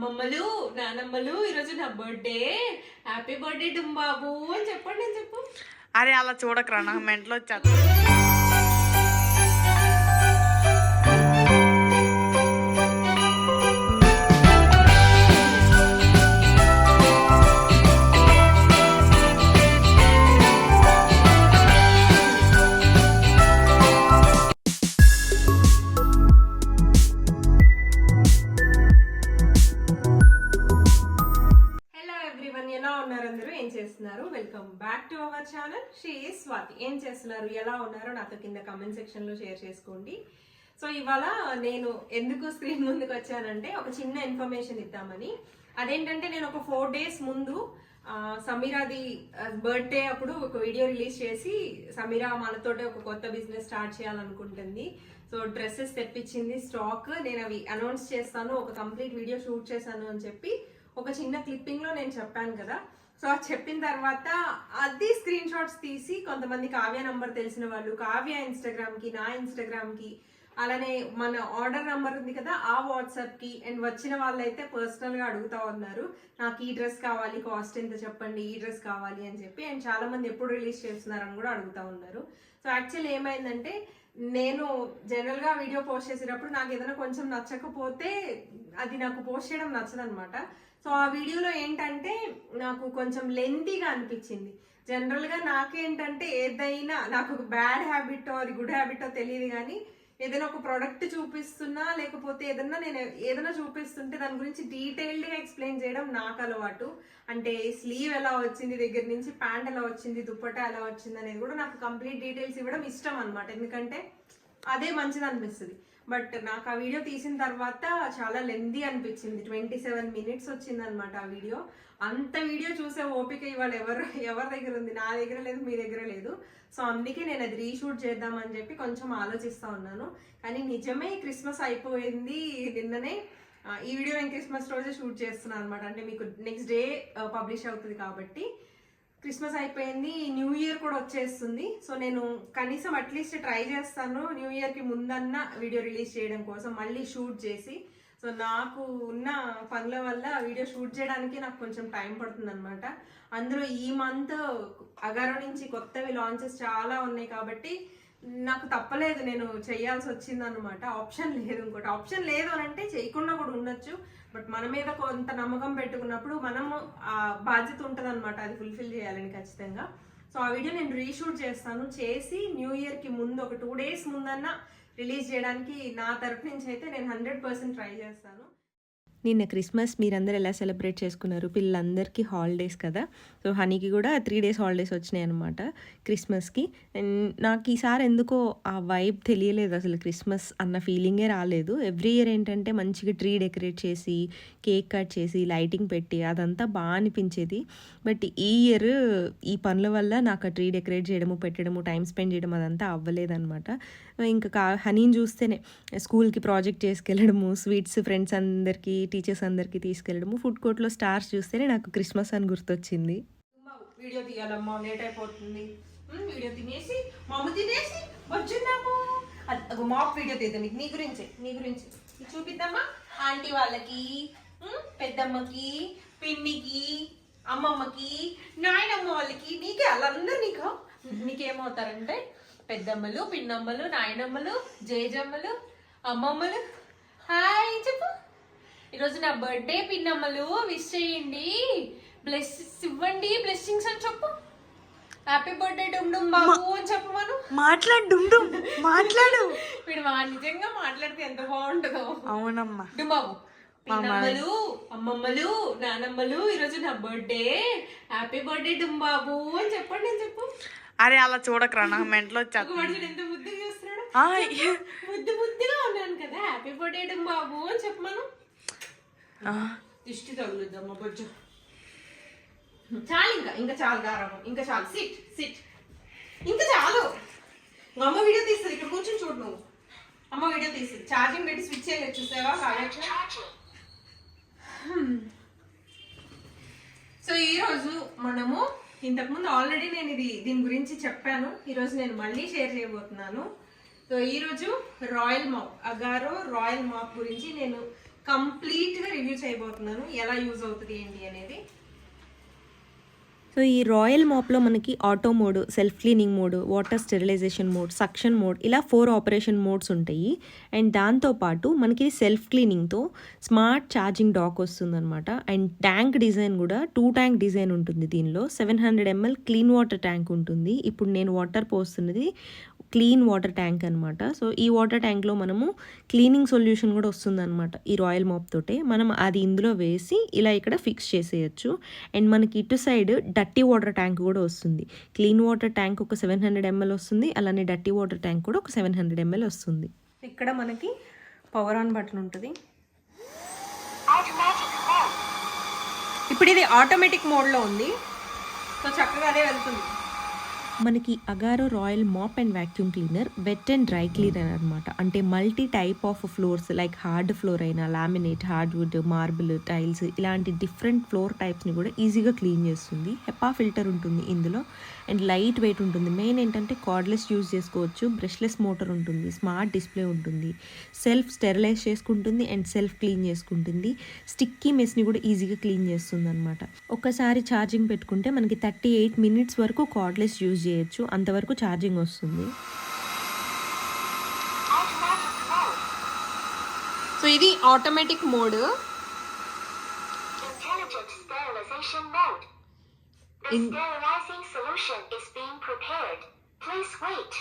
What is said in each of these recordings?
అమ్మమ్మలు నానమ్మలు ఈరోజు నా బర్త్డే హ్యాపీ బర్త్డే డుంబాబు అని చెప్పండి చెప్పు. అరే అలా చూడకరా నా మెంట్లో వచ్చేస్తా back to our channel she Swathi ఏం చేస్తున్నారు? ఎలా ఉన్నారో? నాతో కింద కమెంట్ సెక్షన్లో షేర్ చేసుకోండి. సో ఇవాళ నేను ఎందుకు స్క్రీన్ ముందుకు వచ్చానంటే ఒక చిన్న ఇన్ఫర్మేషన్ ఇద్దామని. అదేంటంటే నేను ఒక ఫోర్ డేస్ ముందు సమీరాది బర్త్డే అప్పుడు ఒక వీడియో రిలీజ్ చేసి సమీరా మనతోటే ఒక కొత్త బిజినెస్ స్టార్ట్ చేయాలనుకుంటుంది. సో డ్రెస్సెస్ తెప్పించింది స్టాక్ నేను అవి అనౌన్స్ చేస్తాను ఒక కంప్లీట్ వీడియో షూట్ చేశాను అని చెప్పి ఒక చిన్న క్లిప్పింగ్లో నేను చెప్పాను కదా. సో అది చెప్పిన తర్వాత అది స్క్రీన్ షాట్స్ తీసి కొంతమంది కావ్య నంబర్ తెలిసిన వాళ్ళు కావ్య ఇన్స్టాగ్రామ్కి నా ఇన్స్టాగ్రామ్కి అలానే మన ఆర్డర్ నంబర్ ఉంది కదా ఆ వాట్సాప్కి అండ్ వచ్చిన వాళ్ళైతే పర్సనల్గా అడుగుతా ఉన్నారు. నాకు ఈ డ్రెస్ కావాలి కాస్ట్ ఎంత చెప్పండి ఈ డ్రెస్ కావాలి అని చెప్పి అండ్ చాలామంది ఎప్పుడు రిలీజ్ చేస్తున్నారని కూడా అడుగుతా ఉన్నారు. సో యాక్చువల్లీ ఏమైందంటే నేను జనరల్గా వీడియో పోస్ట్ చేసేటప్పుడు నాకు ఏదైనా కొంచెం నచ్చకపోతే అది నాకు పోస్ట్ చేయడం నచ్చదనమాట సో ఆ వీడియోలో ఏంటంటే నాకు కొంచెం లెంతీగా అనిపించింది. జనరల్గా నాకేంటంటే ఏదైనా నాకు ఒక బ్యాడ్ హ్యాబిటో అది గుడ్ హ్యాబిటో తెలియదు కానీ ఏదైనా ఒక ప్రోడక్ట్ చూపిస్తున్నా లేకపోతే ఏదైనా నేను ఏదైనా చూపిస్తుంటే దాని గురించి డీటెయిల్డ్గా ఎక్స్ప్లెయిన్ చేయడం నాకు అలవాటు. అంటే స్లీవ్ ఎలా వచ్చింది దగ్గర నుంచి ప్యాంట్ ఎలా వచ్చింది దుప్పటా ఎలా వచ్చింది అనేది కూడా నాకు కంప్లీట్ డీటెయిల్స్ ఇవ్వడం ఇష్టం అనమాట ఎందుకంటే అదే మంచిది అనిపిస్తుంది. బట్ నాకు ఆ వీడియో తీసిన తర్వాత చాలా లెందీ అనిపించింది. ట్వంటీ సెవెన్ మినిట్స్ వచ్చింది అనమాట ఆ వీడియో. అంత వీడియో చూసే ఓపిక ఇవాళ ఎవరు ఎవరి దగ్గర ఉంది? నా దగ్గర లేదు మీ దగ్గర లేదు. సో అందుకే నేను అది రీషూట్ చేద్దామని చెప్పి కొంచెం ఆలోచిస్తా ఉన్నాను. కానీ నిజమే క్రిస్మస్ అయిపోయింది నిన్ననే. ఈ వీడియో నేను క్రిస్మస్ రోజే షూట్ చేస్తున్నాను అనమాట అంటే మీకు నెక్స్ట్ డే పబ్లిష్ అవుతుంది కాబట్టి. క్రిస్మస్ అయిపోయింది న్యూ ఇయర్ కూడా వచ్చేస్తుంది. సో నేను కనీసం అట్లీస్ట్ ట్రై చేస్తాను. న్యూ ఇయర్కి ముందన్న వీడియో రిలీజ్ చేయడం కోసం మళ్ళీ షూట్ చేసి. సో నాకు ఉన్న పనుల వల్ల వీడియో షూట్ చేయడానికి నాకు కొంచెం టైం పడుతుంది అనమాట అందులో ఈ మంత్ అగారో నుంచి కొత్తవి లాంచెస్ చాలా ఉన్నాయి కాబట్టి నాకు తప్పలేదు నేను చేయాల్సి వచ్చింది అనమాట ఆప్షన్ లేదు ఇంకోటి. ఆప్షన్ లేదు అని అంటే చేయకుండా కూడా ఉండొచ్చు. బట్ మన మీద కొంత నమ్మకం పెట్టుకున్నప్పుడు మనము ఆ బాధ్యత ఉంటుంది అనమాట అది ఫుల్ఫిల్ చేయాలని ఖచ్చితంగా. సో ఆ వీడియో నేను రీషూట్ చేస్తాను. చేసి న్యూ ఇయర్కి ముందు ఒక టూ డేస్ ముందన్న రిలీజ్ చేయడానికి నా తరపు నుంచి అయితే నేను హండ్రెడ్ పర్సెంట్ ట్రై చేస్తాను. నిన్న క్రిస్మస్ మీరందరూ ఎలా సెలబ్రేట్ చేసుకున్నారు? పిల్లలందరికీ హాలిడేస్ కదా. సో హనీకి కూడా త్రీ డేస్ హాలిడేస్ వచ్చినాయి అనమాట క్రిస్మస్కి. నాకు ఈసారి ఎందుకో ఆ వైబ్ తెలియలేదు అసలు క్రిస్మస్ అన్న ఫీలింగే రాలేదు. ఎవ్రీ ఇయర్ ఏంటంటే మంచిగా ట్రీ డెకరేట్ చేసి కేక్ కట్ చేసి లైటింగ్ పెట్టి అదంతా బాగా అనిపించేది. బట్ ఈ ఇయర్ ఈ పనుల వల్ల నాకు ఆ ట్రీ డెకరేట్ చేయడము పెట్టడము టైం స్పెండ్ చేయడం అదంతా అవ్వలేదన్నమాట. ఇంకా కా హనీని చూస్తేనే స్కూల్కి ప్రాజెక్ట్ చేసుకెళ్ళడము స్వీట్స్ ఫ్రెండ్స్ అందరికీ టీచర్స్ అందరికీ తీసుకెళ్ళడము. ఫుడ్ కోర్ట్లో స్టార్స్ చూస్తేనే నాకు క్రిస్మస్ అని గుర్తొచ్చింది. వీడియో తీయాలమ్మా లేట్ అయిపోతుంది. వీడియో తినేసి మమ్మ తినేసి వచ్చిందాము అది- మాప్ వీడియో తీద్దాం నీకు నీ గురించి నీ గురించి. చూపిద్దామా? ఆంటీ వాళ్ళకి పెద్దమ్మకి పిన్నికి అమ్మమ్మకి నాయనమ్మ వాళ్ళకి నీకే వాళ్ళందరూ నీకు నీకేమవుతారంటే పెద్దమ్మలు పిన్నమ్మలు నాయనమ్మలు జేజమ్మలు అమ్మమ్మలు. హాయ్ చెప్పు. ఈరోజు నా బర్త్డే పిన్నమ్మలు విష్ చేయండి. బ్లెస్సింగ్స్ ఇవ్వండి. బ్లెస్సింగ్స్ అని చెప్పు. హ్యాపీ బర్త్డే డుమ్ డుమ్ బాబు అని చెప్పు మనం. మాట్లాడు డుమ్ డుమ్. మాట్లాడు. వీడు మా నిజంగా మాట్లాడితే ఎంత బాగుంటుందో. అవునమ్మా. డుమ్ బాబు పిన్నమ్మలు అమ్మమ్మలు నానమ్మలు ఈరోజు నా బర్త్డే. హ్యాపీ బర్త్డే డుమ్ బాబు అని చెప్పండి అని చెప్పు. అరే అలా చూడకరా నాకు మెంటలో ఒక వచ్చేస్తా వాడు చూడు ఎంత ముద్దుగా చూస్తున్నాడు. ముద్దు ముద్దుగా ఉన్నాను కదా. హ్యాపీ బర్త్డే డుమ్ బాబు అని చెప్పు మనం. దిష్టి తగులుద్దమ్మ బొజ్జు. చాలు ఇంకా ఇంకా చాలు గారవం ఇంకా చాలు. సిట్ సిట్ ఇంకా చాలు. అమ్మ వీడియో తీస్తుంది ఇక్కడ కూర్చొని చూడు నువ్వు. అమ్మ వీడియో తీస్తుంది. ఛార్జింగ్ పెట్టి స్విచ్ చేయలేదు చూసావా? కావచ్చు సో ఈ రోజు మనము ఇంతకుముందు ఆల్రెడీ నేను ఇది దీని గురించి చెప్పాను. ఈరోజు నేను మళ్ళీ షేర్ చేయబోతున్నాను. సో ఈరోజు royal mop Agaro royal mop గురించి నేను కంప్లీట్గా రివ్యూ చేయబోతున్నాను. ఎలా యూజ్ అవుతుంది ఏంటి అనేది. సో ఈ రాయల్ మాప్లో మనకి auto mode self cleaning mode water sterilization mode suction mode ఇలా ఫోర్ ఆపరేషన్ మోడ్స్ ఉంటాయి. అండ్ దాంతోపాటు మనకి సెల్ఫ్ క్లీనింగ్తో స్మార్ట్ ఛార్జింగ్ డాక్ వస్తుందన్నమాట. అండ్ ట్యాంక్ డిజైన్ కూడా టూ ట్యాంక్ డిజైన్ ఉంటుంది దీనిలో. Seven hundred ML clean water tank ఉంటుంది. ఇప్పుడు నేను వాటర్ పోస్తున్నది క్లీన్ వాటర్ ట్యాంక్ అనమాట సో ఈ వాటర్ ట్యాంక్లో మనము క్లీనింగ్ సొల్యూషన్ కూడా వస్తుందన్నమాట ఈ రాయల్ మాప్ తోటే. మనం అది ఇందులో వేసి ఇలా ఇక్కడ ఫిక్స్ చేసేయచ్చు. అండ్ మనకి ఇటు సైడ్ డర్టీ వాటర్ ట్యాంక్ కూడా వస్తుంది. క్లీన్ వాటర్ ట్యాంక్ ఒక సెవెన్ హండ్రెడ్ ఎంఎల్ వస్తుంది. అలానే డర్టీ వాటర్ ట్యాంక్ కూడా ఒక సెవెన్ హండ్రెడ్ ఎంఎల్ వస్తుంది. ఇక్కడ మనకి పవర్ ఆన్ బటన్ ఉంటుంది. ఇప్పుడు ఇది ఆటోమేటిక్ మోడ్లో ఉంది. సో చక్కగా అదే వెళ్తుంది. మనకి Agaro royal mop and vacuum cleaner wet and dry cleaner అనమాట అంటే multi type of floors like hard floor అయినా లామినేట్ హార్డ్వుడ్ మార్బుల్ టైల్స్ ఇలాంటి డిఫరెంట్ ఫ్లోర్ టైప్స్ని కూడా ఈజీగా క్లీన్ చేస్తుంది. హెపా ఫిల్టర్ ఉంటుంది ఇందులో. అండ్ లైట్ వెయిట్ ఉంటుంది. మెయిన్ ఏంటంటే కార్డ్లెస్ యూజ్ చేసుకోవచ్చు. బ్రష్లెస్ మోటార్ ఉంటుంది. స్మార్ట్ డిస్ప్లే ఉంటుంది. సెల్ఫ్ స్టెరిలైజ్ చేసుకుంటుంది అండ్ సెల్ఫ్ క్లీన్ చేసుకుంటుంది. స్టిక్కీ మెస్ని కూడా ఈజీగా క్లీన్ చేస్తుంది అనమాట ఒక్కసారి ఛార్జింగ్ పెట్టుకుంటే మనకి థర్టీ ఎయిట్ మినిట్స్ వరకు కార్డ్లెస్ యూజ్ చేయొచ్చు. అంతవరకు ఛార్జింగ్ వస్తుంది. సో ఇది automatic mode. Intelligent sterilization mode. The In- sterilizing solution is being prepared. Please wait.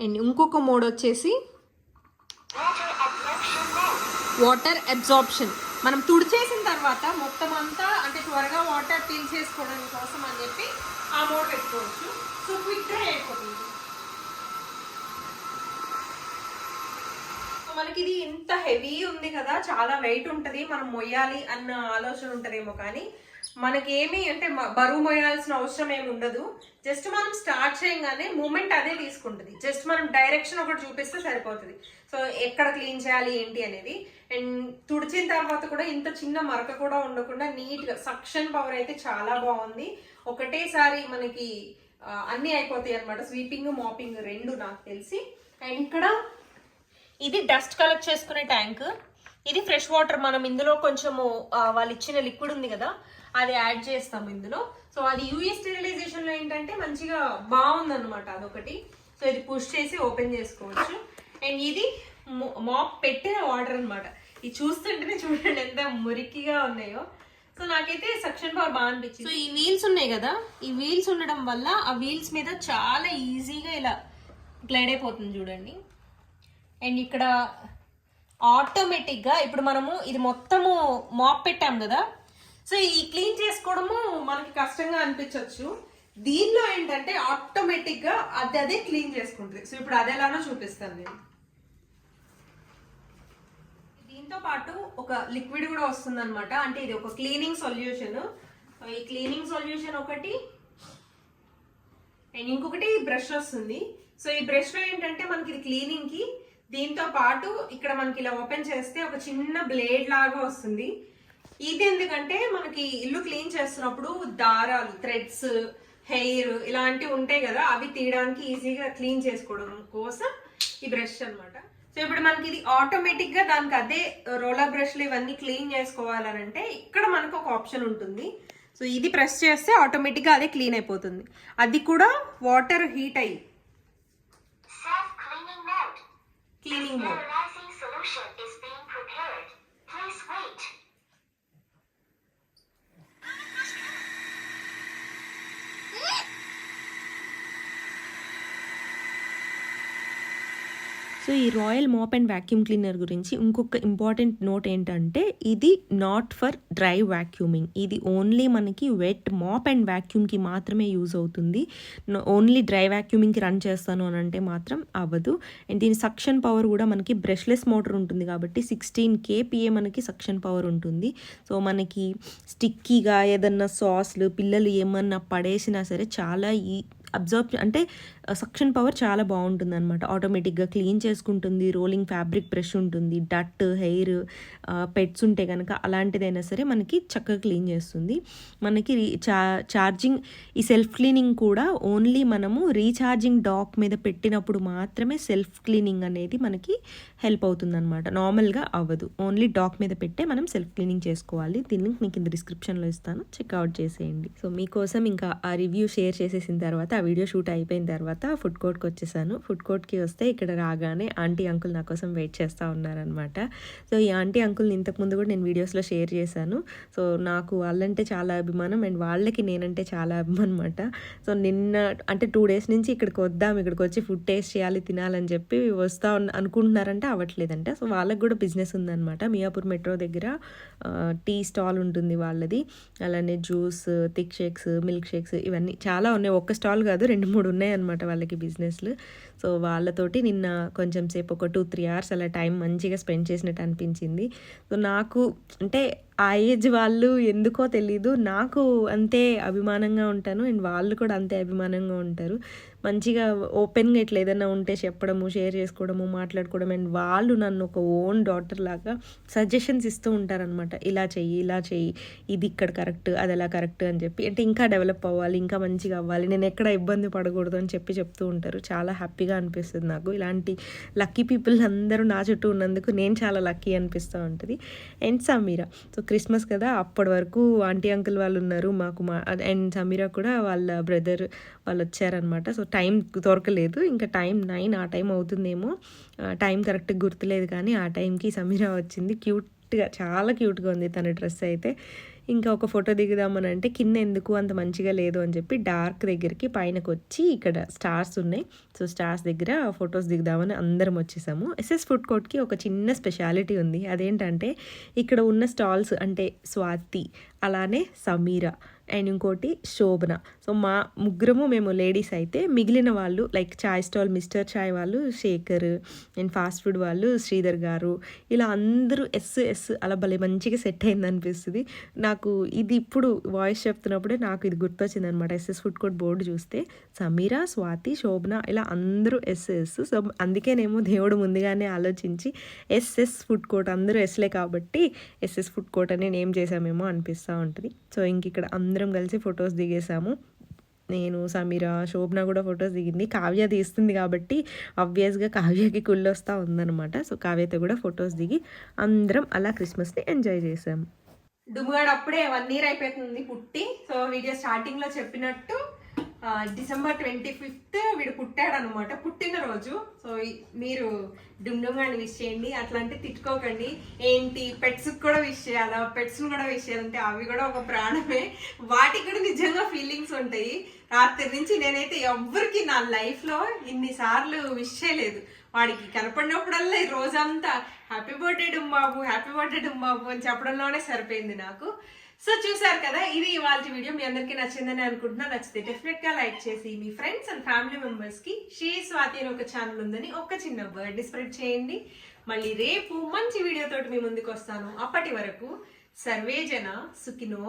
And ఇంకొక మోడ్ వచ్చేసి Water absorption mode. Water absorption మనం తుడిచేసిన తర్వాత మొత్తం అంతా అంటే త్వరగా వాటర్ పీల్చేసుకోవడం కోసం అని చెప్పి ఆ మోడ్ పెట్టుకోవచ్చు సో క్విక్గా అయిపోతుంది మనకి ఇది ఇంత హెవీ ఉంది కదా చాలా వెయిట్ ఉంటుంది మనం మొయ్యాలి అన్న ఆలోచన ఉంటుందేమో కానీ మనకేమి అంటే బరువు మొయ్యాల్సిన అవసరం ఏమి ఉండదు. జస్ట్ మనం స్టార్ట్ చేయగానే మూమెంట్ అదే తీసుకుంటుంది. జస్ట్ మనం డైరెక్షన్ ఒకటి చూపిస్తే సరిపోతుంది. సో ఎక్కడ క్లీన్ చేయాలి ఏంటి అనేది. అండ్ తుడిచిన తర్వాత కూడా ఇంత చిన్న మరక కూడా ఉండకుండా నీట్గా సక్షన్ పవర్ అయితే చాలా బాగుంది. ఒకటేసారి మనకి అన్నీ అయిపోతాయి అనమాట స్వీపింగ్ మాపింగ్ రెండు నాకు తెలిసి. అండ్ ఇక్కడ ఇది డస్ట్ కలెక్ట్ చేసుకునే ట్యాంక్. ఇది ఫ్రెష్ వాటర్ మనం ఇందులో కొంచెము వాళ్ళు ఇచ్చిన లిక్విడ్ ఉంది కదా అది యాడ్ చేస్తాం ఇందులో. సో అది యూఈ స్టెరిలైజేషన్లో ఏంటంటే మంచిగా బాగుందన్నమాట అదొకటి. సో ఇది పుష్ చేసి ఓపెన్ చేసుకోవచ్చు. అండ్ ఇది మాప్ పెట్టిన వాటర్ అన్నమాట. ఇది చూస్తుంటేనే చూడండి ఎంత మురికిగా ఉన్నాయో. సో నాకైతే సక్షన్ పవర్ బాగా అనిపించింది. సో ఈ వీల్స్ ఉన్నాయి కదా ఈ వీల్స్ ఉండడం వల్ల ఆ వీల్స్ మీద చాలా ఈజీగా ఇలా గ్లైడ్ అయిపోతుంది చూడండి. అండ్ ఇక్కడ ఆటోమేటిక్గా ఇప్పుడు మనము ఇది మొత్తము మాప్ పెట్టాం కదా. సో ఈ క్లీన్ చేసుకోవడము మనకి కష్టంగా అనిపించవచ్చు దీనిలో ఏంటంటే ఆటోమేటిక్గా అది అదే క్లీన్ చేసుకుంటుంది. సో ఇప్పుడు అది ఎలానో చూపిస్తాను నేను. దీంతో పాటు ఒక లిక్విడ్ కూడా వస్తుంది అనమాట అంటే ఇది ఒక క్లీనింగ్ సొల్యూషన్ ఈ క్లీనింగ్ సొల్యూషన్ ఒకటి అండ్ ఇంకొకటి బ్రష్ వస్తుంది. సో ఈ బ్రష్లో ఏంటంటే మనకి ఇది క్లీనింగ్కి దీంతో పాటు ఇక్కడ మనకి ఇలా ఓపెన్ చేస్తే ఒక చిన్న బ్లేడ్ లాగా వస్తుంది. ఇది ఎందుకంటే మనకి ఇల్లు క్లీన్ చేస్తున్నప్పుడు దారాలు థ్రెడ్స్ హెయిర్ ఇలాంటివి ఉంటాయి కదా అవి తీయడానికి ఈజీగా క్లీన్ చేసుకోవడం కోసం ఈ బ్రష్ అన్నమాట. సో ఇప్పుడు మనకి ఇది ఆటోమేటిక్గా దానికి అదే రోలర్ బ్రష్లు ఇవన్నీ క్లీన్ చేసుకోవాలనంటే ఇక్కడ మనకు ఒక ఆప్షన్ ఉంటుంది. సో ఇది ప్రెస్ చేస్తే ఆటోమేటిక్గా అదే క్లీన్ అయిపోతుంది. అది కూడా వాటర్ హీట్ అయ్యి cleaning mode Sterilizing solution is being prepared. Please wait. So ఈ royal mop and vacuum cleaner గురించి ఇంకొక ఇంపార్టెంట్ నోట్ ఏంటంటే ఇది నాట్ ఫర్ డ్రై వాక్యూమింగ్ ఇది ఓన్లీ మనకి వెట్ మాప్ అండ్ వాక్యూమ్కి మాత్రమే యూజ్ అవుతుంది. ఓన్లీ డ్రై వ్యాక్యూమింగ్కి రన్ చేస్తాను అని అంటే మాత్రం అవ్వదు. అండ్ దీని సక్షన్ పవర్ కూడా మనకి బ్రష్లెస్ మోటార్ ఉంటుంది కాబట్టి సిక్స్టీన్ కేపీఏ మనకి సక్షన్ పవర్ ఉంటుంది. సో మనకి స్టిక్కీగా ఏదన్నా సాస్లు పిల్లలు ఏమన్నా పడేసినా సరే చాలా ఈ అబ్జర్బ్ అంటే సక్షన్ పవర్ చాలా బాగుంటుంది అనమాట ఆటోమేటిక్గా క్లీన్ చేసుకుంటుంది రోలింగ్ ఫ్యాబ్రిక్ బ్రష్ ఉంటుంది డట్ హెయిర్ పెట్స్ ఉంటే కనుక అలాంటిదైనా సరే మనకి చక్కగా క్లీన్ చేస్తుంది. మనకి రీ- చా ఛార్జింగ్ ఈ సెల్ఫ్ క్లీనింగ్ కూడా ఓన్లీ మనము రీఛార్జింగ్ డాక్ మీద పెట్టినప్పుడు మాత్రమే సెల్ఫ్ క్లీనింగ్ అనేది మనకి హెల్ప్ అవుతుంది అనమాట నార్మల్గా అవ్వదు. ఓన్లీ డాక్ మీద పెట్టే మనం సెల్ఫ్ క్లీనింగ్ చేసుకోవాలి. దీన్ని మీకు కింద డిస్క్రిప్షన్లో ఇస్తాను. చెక్అవుట్ చేసేయండి. సో మీకోసం ఇంకా ఆ రివ్యూ షేర్ చేసేసిన తర్వాత ఆ వీడియో షూట్ అయిపోయిన తర్వాత ఫుడ్ కోర్ట్కి వచ్చేసాను. ఫుడ్ కోర్ట్కి వస్తే ఇక్కడ రాగానే ఆంటీ అంకుల్ నా కోసం వెయిట్ చేస్తూ ఉన్నారనమాట సో ఈ ఆంటీ అంకుల్ని ఇంతకుముందు కూడా నేను వీడియోస్లో షేర్ చేశాను. సో నాకు వాళ్ళంటే చాలా అభిమానం అండ్ వాళ్ళకి నేనంటే చాలా అభిమానం అనమాట సో నిన్న అంటే టూ డేస్ నుంచి ఇక్కడికి వద్దాం ఇక్కడికి వచ్చి ఫుడ్ టేస్ట్ చేయాలి తినాలని చెప్పి వస్తా అనుకుంటున్నారంటే అవ్వట్లేదంట. సో వాళ్ళకి కూడా బిజినెస్ ఉందన్నమాట. మియాపూర్ మెట్రో దగ్గర టీ స్టాల్ ఉంటుంది వాళ్ళది. అలానే juice thick shakes milk shakes ఇవన్నీ చాలా ఉన్నాయి. ఒక్క స్టాల్ కాదు. కాదు రెండు మూడు ఉన్నాయి అనమాట వాళ్ళకి బిజినెస్లు. సో వాళ్ళతోటి నిన్న కొంచెం సేపు ఒక టూ త్రీ అవర్స్ అలా టైం మంచిగా స్పెండ్ చేసినట్టు అనిపించింది. సో నాకు అంటే ఆ ఏజ్ వాళ్ళు ఎందుకో తెలీదు. నాకు అంతే అభిమానంగా ఉంటాను. అండ్ వాళ్ళు కూడా అంతే అభిమానంగా ఉంటారు. మంచిగా ఓపెన్గా ఇట్లా ఏదైనా ఉంటే చెప్పడము షేర్ చేసుకోవడము మాట్లాడుకోవడం. అండ్ వాళ్ళు నన్ను ఒక ఓన్ డాటర్ లాగా సజెషన్స్ ఇస్తూ ఉంటారనమాట ఇలా చెయ్యి ఇలా చెయ్యి. ఇది ఇక్కడ కరెక్ట్ అది ఎలా కరెక్ట్ అని చెప్పి. అంటే ఇంకా డెవలప్ అవ్వాలి ఇంకా మంచిగా అవ్వాలి. నేను ఎక్కడ ఇబ్బంది పడకూడదు అని చెప్పి చెప్తూ ఉంటారు. చాలా హ్యాపీగా అనిపిస్తుంది నాకు. ఇలాంటి లక్కీ పీపుల్ అందరూ నా చుట్టూ ఉన్నందుకు నేను చాలా లక్కీ అనిపిస్తూ ఉంటుంది. అండ్ సమీరా సో క్రిస్మస్ కదా అప్పటి వరకు ఆంటీ అంకుల్ వాళ్ళు ఉన్నారు మాకు మా అండ్ సమీరా కూడా వాళ్ళ బ్రదర్ వాళ్ళు వచ్చారనమాట సో టైం దొరకలేదు. ఇంకా టైం నైన్ ఆ టైం అవుతుందేమో. టైం కరెక్ట్గా గుర్తులేదు కానీ ఆ టైంకి సమీరా వచ్చింది. క్యూట్గా చాలా క్యూట్గా ఉంది తన డ్రెస్ అయితే. ఇంకా ఒక ఫోటో దిగుదామని అంటే కింద ఎందుకు అంత మంచిగా లేదు అని చెప్పి డార్క్ దగ్గరికి పైనకు వచ్చి ఇక్కడ స్టార్స్ ఉన్నాయి. సో స్టార్స్ దగ్గర ఫొటోస్ దిగుదామని అందరం వచ్చేసాము. ఎస్ఎస్ ఫుడ్ కోర్ట్కి ఒక చిన్న స్పెషాలిటీ ఉంది. అదేంటంటే ఇక్కడ ఉన్న స్టాల్స్ అంటే స్వాతి అలానే సమీరా అండ్ ఇంకోటి శోభన. సో మా ముగ్గురము మేము లేడీస్ అయితే మిగిలిన వాళ్ళు like chai stall mister chai వాళ్ళు శేఖర్ అండ్ ఫాస్ట్ ఫుడ్ వాళ్ళు శ్రీధర్ గారు ఇలా అందరూ ఎస్ ఎస్ అలా భలే మంచిగా సెట్ అయింది అనిపిస్తుంది. నాకు ఇది ఇప్పుడు వాయిస్ చెప్తున్నప్పుడే నాకు ఇది గుర్తొచ్చింది అనమాట ఎస్ఎస్ ఫుడ్ కోర్ట్ బోర్డు చూస్తే సమీరా స్వాతి శోభన ఇలా అందరూ ఎస్ఎస్ సో అందుకేనేమో దేవుడు ముందుగానే ఆలోచించి ఎస్ఎస్ ఫుడ్ కోర్ట్ అందరూ ఎస్లే కాబట్టి ఎస్ఎస్ ఫుడ్ కోర్ట్ అని నేమ్ చేసామేమో అనిపిస్తూ ఉంటుంది. సో ఇంక ఇక్కడ అందరూ అందరం కలిసి ఫొటోస్ దిగేసాము నేను సమీర శోభన కూడా ఫొటోస్ దిగింది. కావ్య తీస్తుంది కాబట్టి ఆబ్వియస్గా కావ్యకి కుళ్ళొస్తా ఉందన్నమాట. సో కావ్యతో కూడా ఫొటోస్ దిగి అందరం అలా క్రిస్మస్ని ఎంజాయ్ చేసాము డుమ్గాడు అప్పుడే వన్ ఇయర్ అయిపోతుంది పుట్టి. సో వీడియో స్టార్టింగ్లో చెప్పినట్టు డిసెంబర్ ట్వంటీ ఫిఫ్త్ వీడు పుట్టాడు అనమాట పుట్టినరోజు. సో మీరు డుమ్డుమ్గాని విష్ చేయండి అట్లాంటి తిట్టుకోకండి. ఏంటి పెట్స్ కూడా విష్ చేయాలా? పెట్స్ని కూడా విష్ చేయాలంటే అవి కూడా ఒక ప్రాణమే. వాటికి కూడా నిజంగా ఫీలింగ్స్ ఉంటాయి. రాత్రి నుంచి నేనైతే ఎవ్వరికి నా లైఫ్లో ఇన్నిసార్లు విష్ చేయలేదు. వాడికి కనపడినప్పుడల్లా ఈ రోజంతా హ్యాపీ బర్త్డే డుమ్ బాబు హ్యాపీ బర్త్డే డుమ్ బాబు అని చెప్పడంలోనే సరిపోయింది నాకు. సో చూసారు కదా ఇది ఇవాళ వీడియో. మీ అందరికీ నచ్చిందని అనుకుంటున్నా. నచ్చితే డెఫినెట్గా లైక్ చేసి మీ ఫ్రెండ్స్ అండ్ ఫ్యామిలీ మెంబర్స్కి శ్రీ స్వాతి అని ఒక ఛానల్ ఉందని ఒక చిన్న వర్డ్ స్ప్రెడ్ చేయండి. మళ్ళీ రేపు మంచి వీడియోతోటి మీ ముందుకు వస్తాను. అప్పటి వరకు సర్వే జన సుఖినో